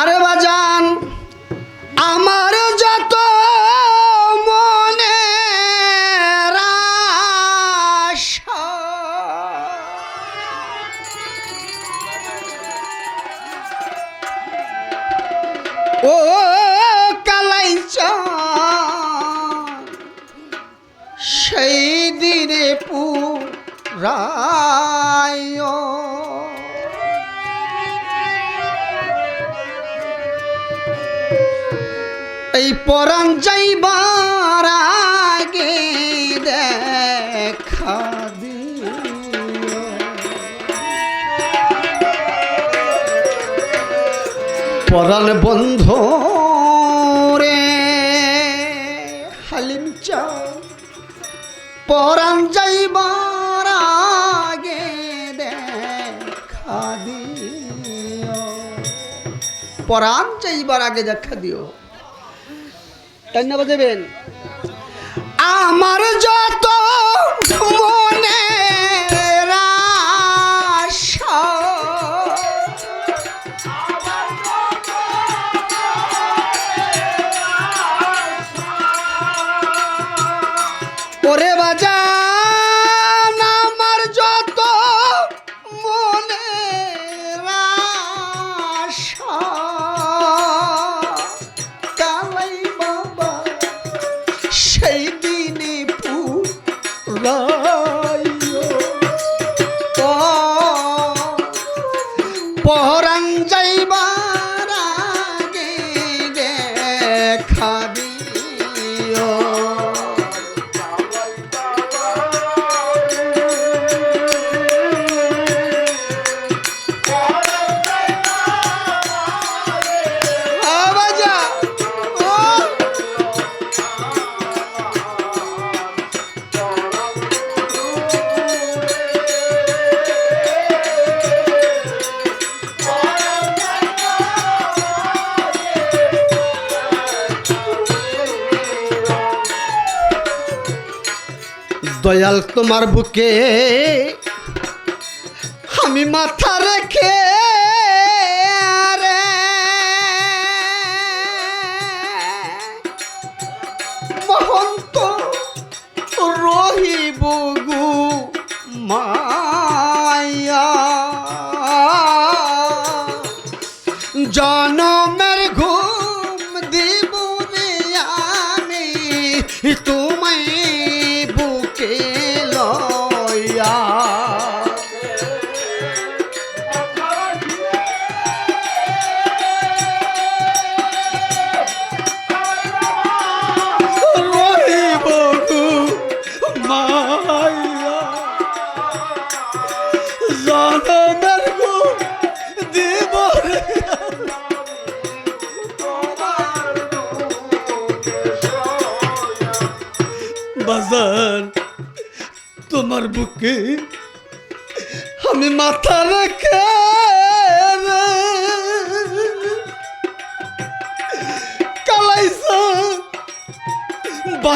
আরে বাজান পরাণ যাইবার আগে দেখা দিও। পরাণ যাইবার আগে দেখা দিও। ধন্যবাদ দেবেন আমার যত পহরান যাইবার দয়াল তোমার বুকে। আমি মাথা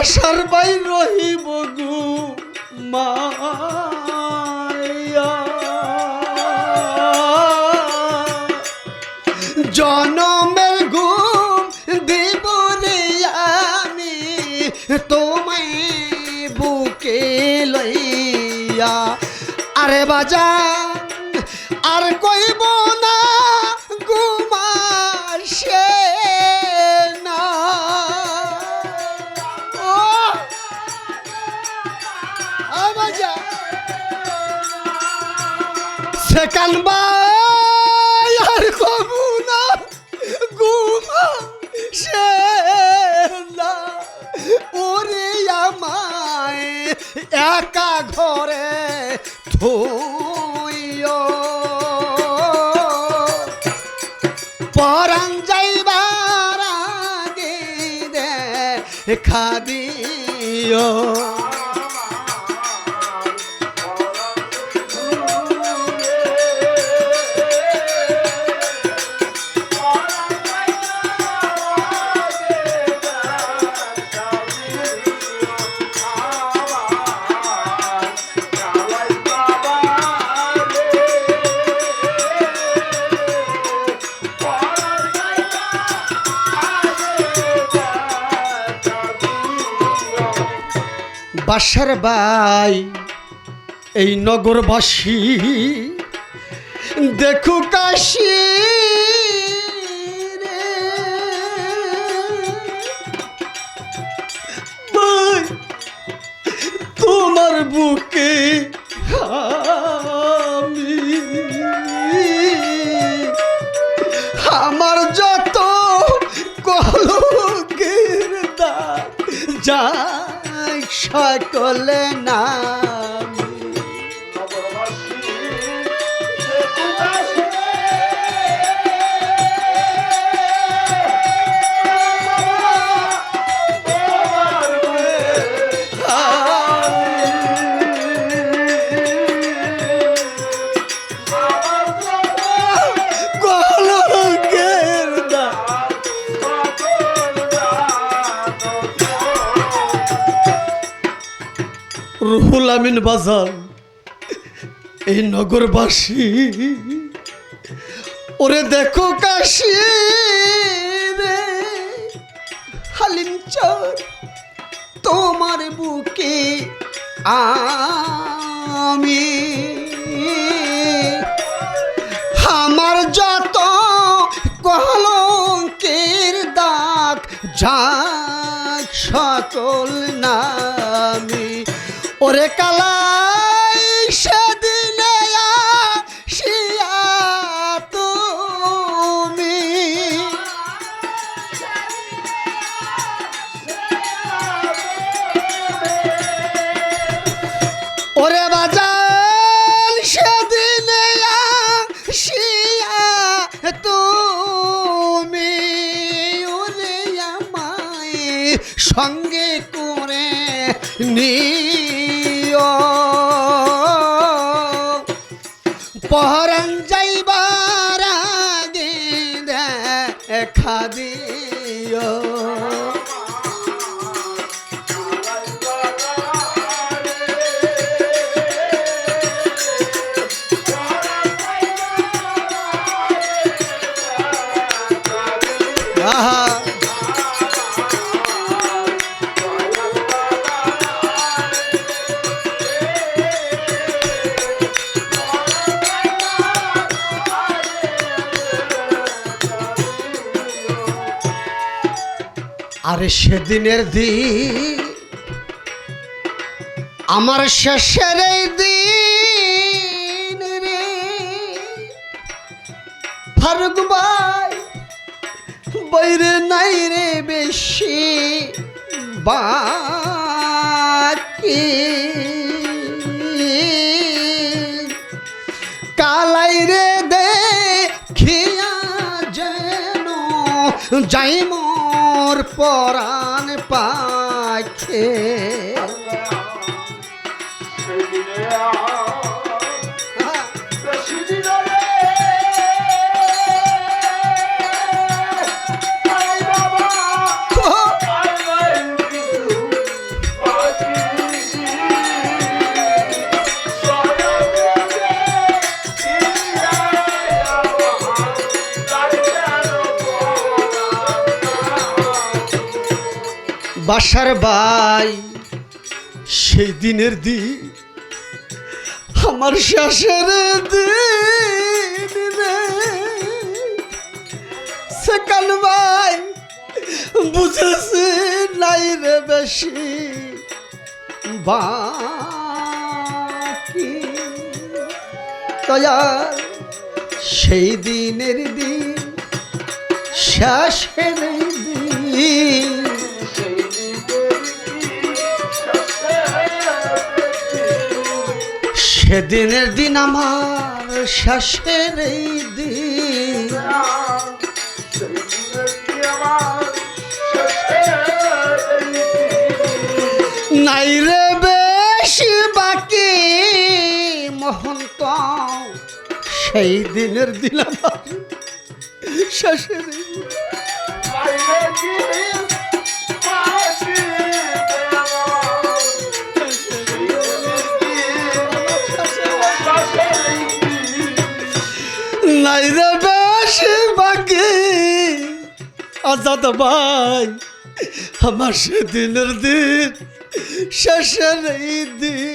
বাসার বাই রহিব গু মায়া। জনমের ঘুম দিব আমি তোমায় বুকে লইয়া। আরে বাজান একা ঘরে থইও। পরাং যাইবার আগে দেখা বাসার বাই এই নগরবাসী দেখো কাশি রুহুল আমিন বাজার এই নগরবাসী, ওরে দেখো কাশি রে চর, তোমার বুকে আমি। আমার যত কলঙ্কের দাগ, যাক সকল নামি ওরে কালাই সেদিনে তুমি। ওরে বাজার সেদিনে তুমি। ওরে আমায় সঙ্গে করে নিও আরে সেদিনের দিন, আমার শেষের এই দিন রে। ফারুক ভাই বাইরে নাই রে বেশি বাকি। কালাই রে দে খিয়া যেন যাই মোর পরাণ পাখে বাসার বাই সেই দিনের দিন আমার শেষের দিন রে সেকান ভাই বুঝেছি নাই রে বেশি তয়ার সেই দিনের দিন শেষের দিন। সেদিনের দিন আমার শেষের এই দিন। নাই রে বেশি বাকি মহন্ত সেই দিনের দিন আমার শেষের নাই রে বেশি বাকি। আজাদ ভাই, আমার সেদিনের দিন, শেষের দিন।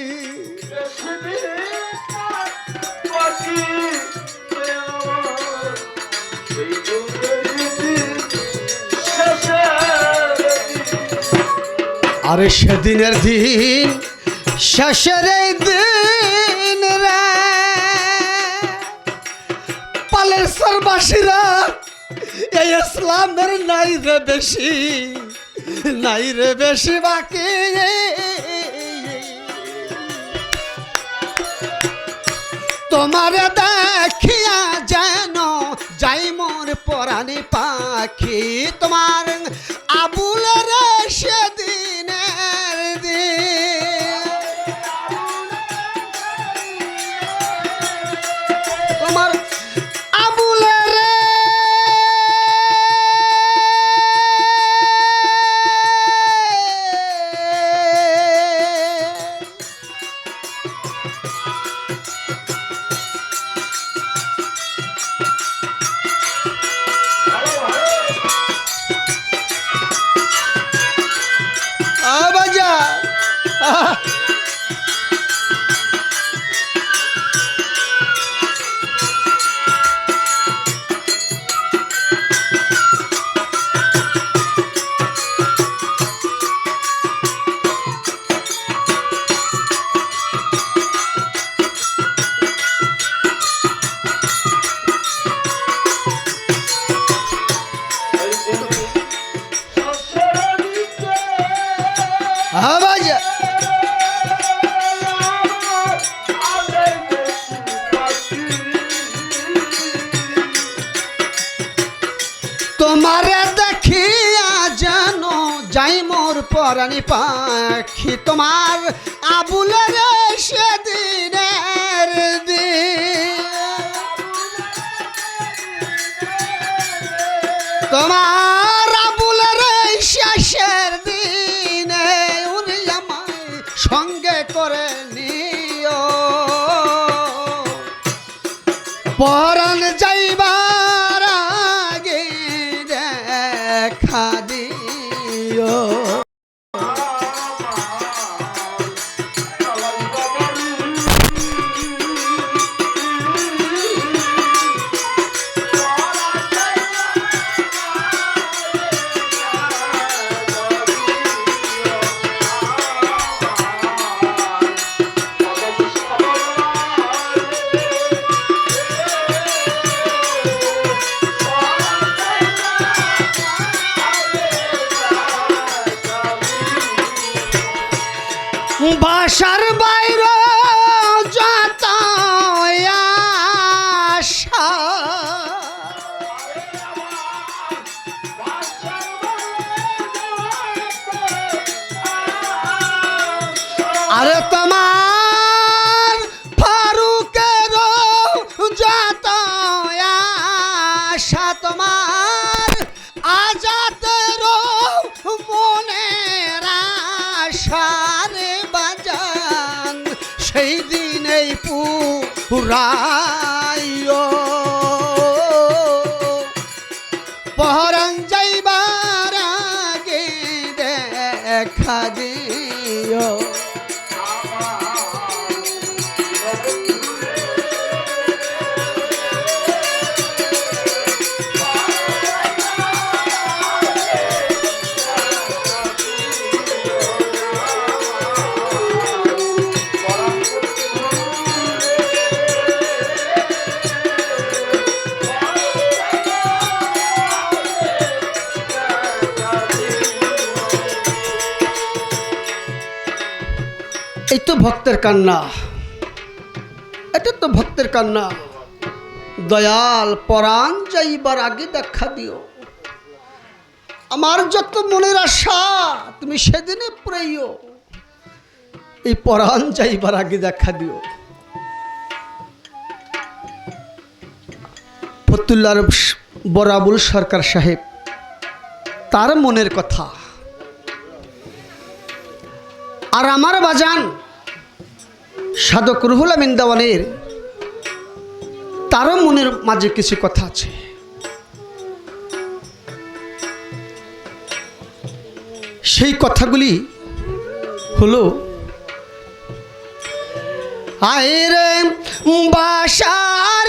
আরে সেদিনের দিন, শেষের দিন রে। পালের এই ইসলামের নাই রে বেশি, নাই রে বেশি বাকি। তোমারে দেখিয়া যেন যাই মোর পরাণী পাখি, তোমার আবুলের সেদিনের তোমার আবুলের বাসার বাইরে যত তো ভক্তের কান্না। এটা তো ভক্তের কান্না। দয়াল পরাণ যাইবার আগে দেখা দিও। আমার যত মনের আশা, তুমি সেদিনে পুরাইও। এই পরাণ যাইবার আগে দেখা দিও। ফতুল্লার বরাবুল সরকার সাহেব, তার মনের কথা। আর আমার বাজান সাধক রুহুল আমিন দেওয়ানের, তারও মনের মাঝে কিছু কথা আছে। সেই কথাগুলি হলো আয়ের বাসার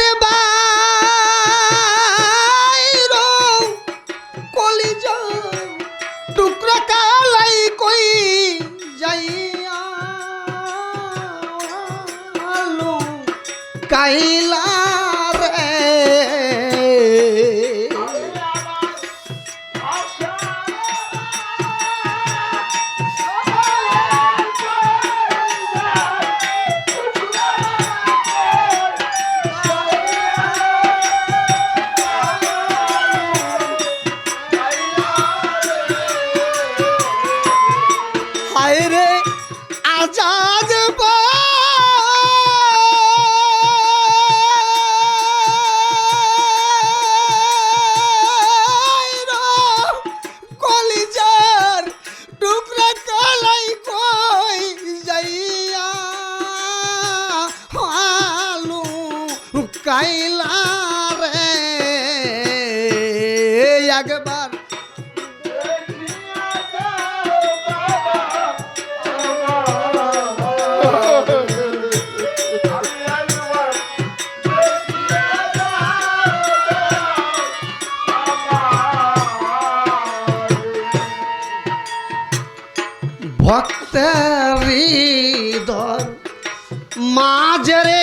মাঝরে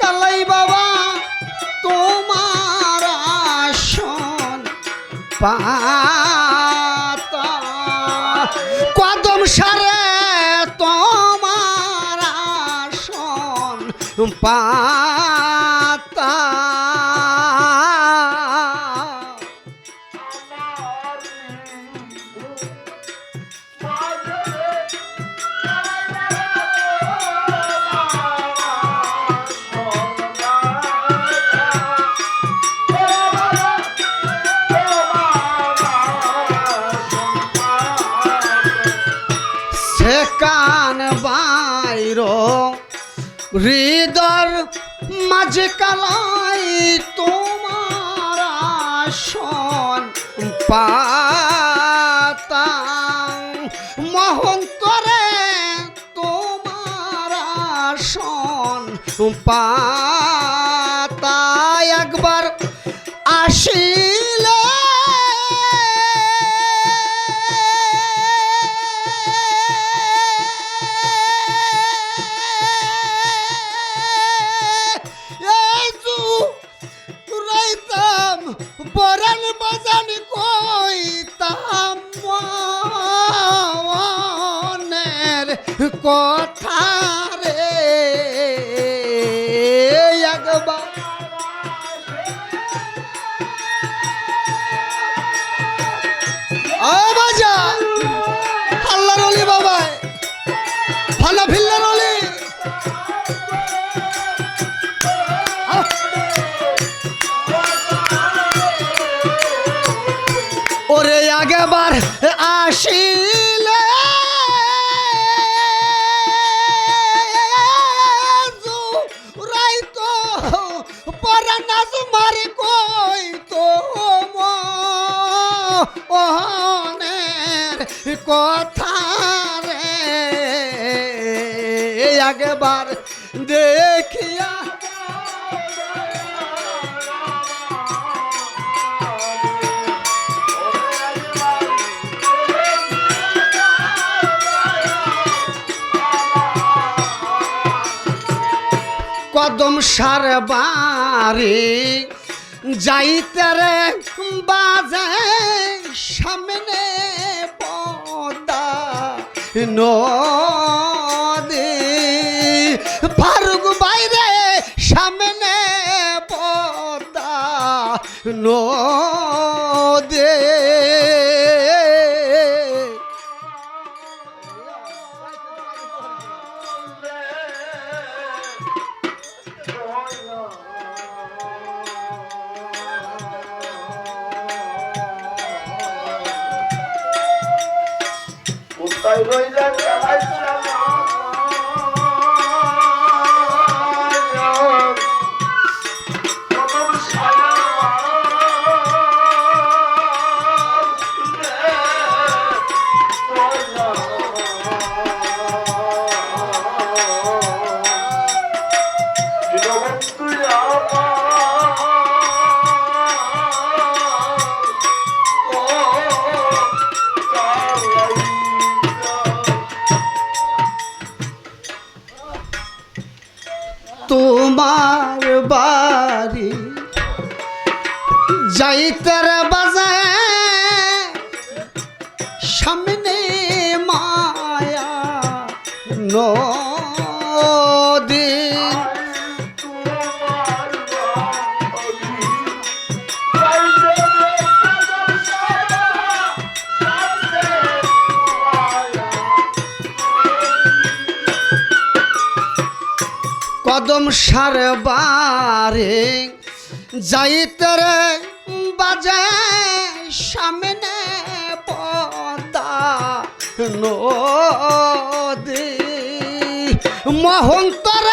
কালাই বাবা তোমার আসন পাতা। কদম সারে তোমার আসন পাতা। মাঝে কালাই তোমার আসন পাতা মহন্তরে তোমার আসন পাতা একবার আসিলে কথা কথা রে আগেবার দেখিয়া কদম সার বাড়ি যাইতে রে নদী জগৎ যাইতে বাজে সামনে পদা নদী। মহন্তরে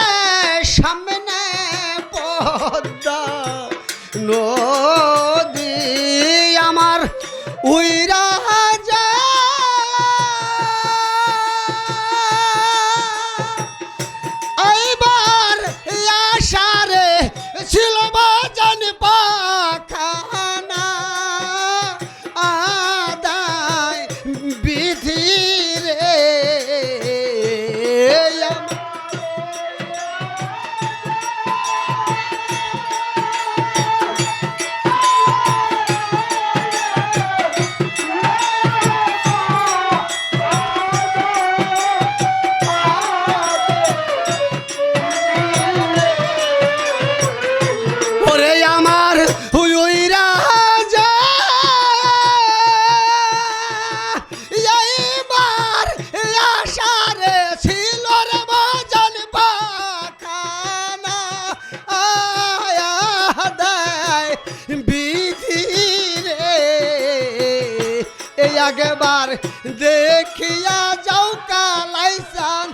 দেখিয়া যাও কালাইসান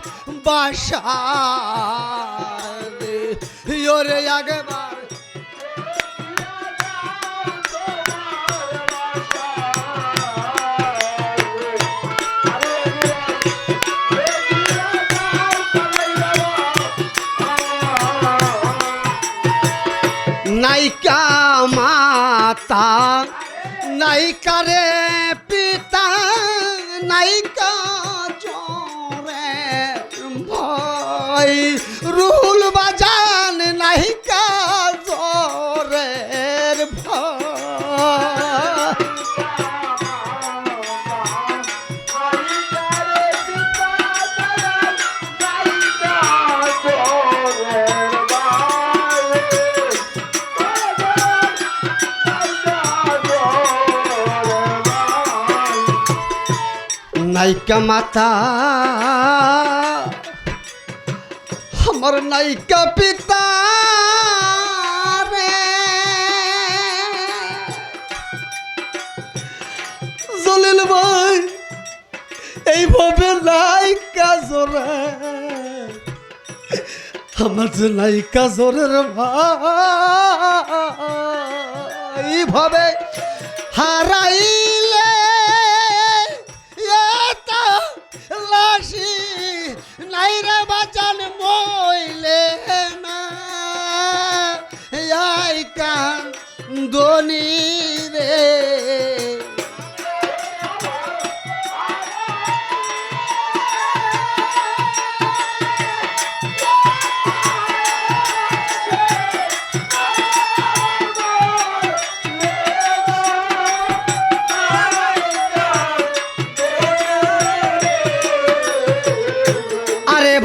বাসা ওরে আগেবার নাইকা মাতা নাইকা রে পিতা। নাইকা নাইকা মাতা। আমার নাইকা পিতা রে। জলিল ভাই, এইভাবে নাইকা জোরে। আমার যে নাইকা জোরের ভাই, এইভাবে হারাইলে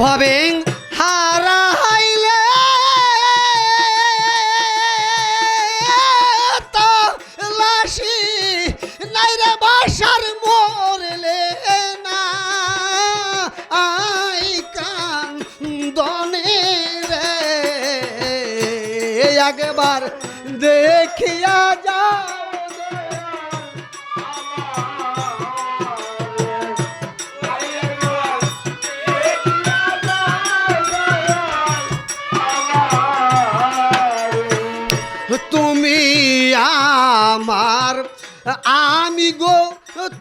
ভবেং হারা তো লাশি নাইরে বাসার মরলে না। আই কান দনে রে। একবার দেখিয়া যাও আমি গো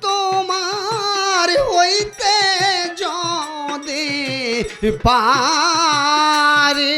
তোমার হইতে যদি পারে।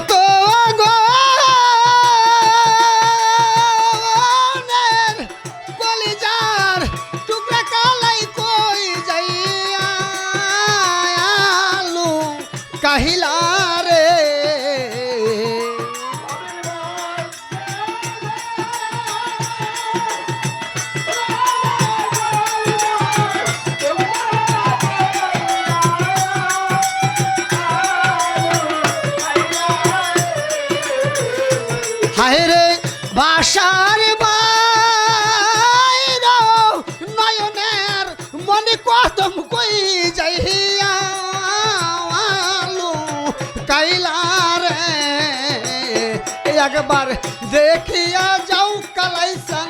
একবার দেখিয়া যাও কালাইসান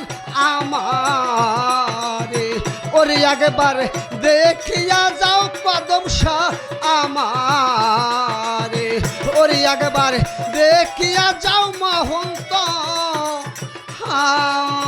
আমারে। ওরে একবার দেখিয়া যাও কদম শাহ আমারে। ওরে একবার দেখিয়া যাও মহন্ত আমারে